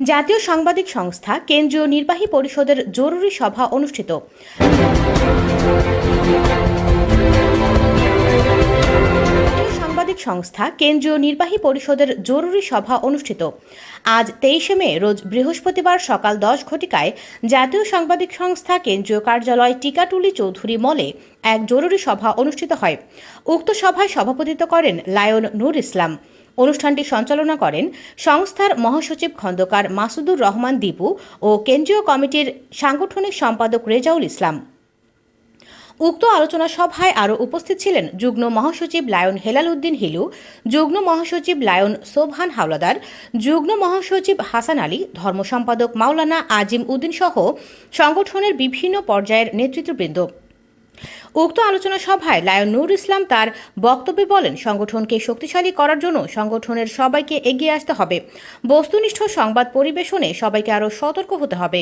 জাতীয় সাংবাদিক সংস্থা কেন্দ্রীয় নির্বাহী পরিষদের জরুরি সভা অনুষ্ঠিত। সাংবাদিক সংস্থা কেন্দ্রীয় নির্বাহী পরিষদের জরুরি সভা অনুষ্ঠিত। আজ তেইশে মে, রোজ বৃহস্পতিবার সকাল দশ ঘটিকায় জাতীয় সাংবাদিক সংস্থা কেন্দ্রীয় কার্যালয় টিকাটুলি চৌধুরী মলে এক জরুরি সভা অনুষ্ঠিত হয়। উক্ত সভায় সভাপতিত্ব করেন লায়ন নূর ইসলাম। অনুষ্ঠানটি সঞ্চালনা করেন সংস্থার মহাসচিব খন্দকার মাসুদুর রহমান দীপু ও কেন্দ্রীয় কমিটির সাংগঠনিক সম্পাদক রেজাউল ইসলাম। উক্ত আলোচনা সভায় আরও উপস্থিত ছিলেন যুগ্ম মহাসচিব লায়ন হেলাল উদ্দিন হিলু, যুগ্ম মহাসচিব লায়ন সোবহান হাওলাদার, যুগ্ম মহাসচিব হাসান আলী ধর্ম সম্পাদক মাওলানা আজিম উদ্দিন সহ সংগঠনের বিভিন্ন পর্যায়ের নেতৃত্ববৃন্দ। উক্ত আলোচনা সভায় লায়ন নূর ইসলাম তার বক্তব্যে বলেন, সংগঠনকে শক্তিশালী করার জন্য সংগঠনের সবাইকে এগিয়ে আসতে হবে। বস্তুনিষ্ঠ সংবাদ পরিবেশনে সবাইকে আরও সতর্ক হতে হবে।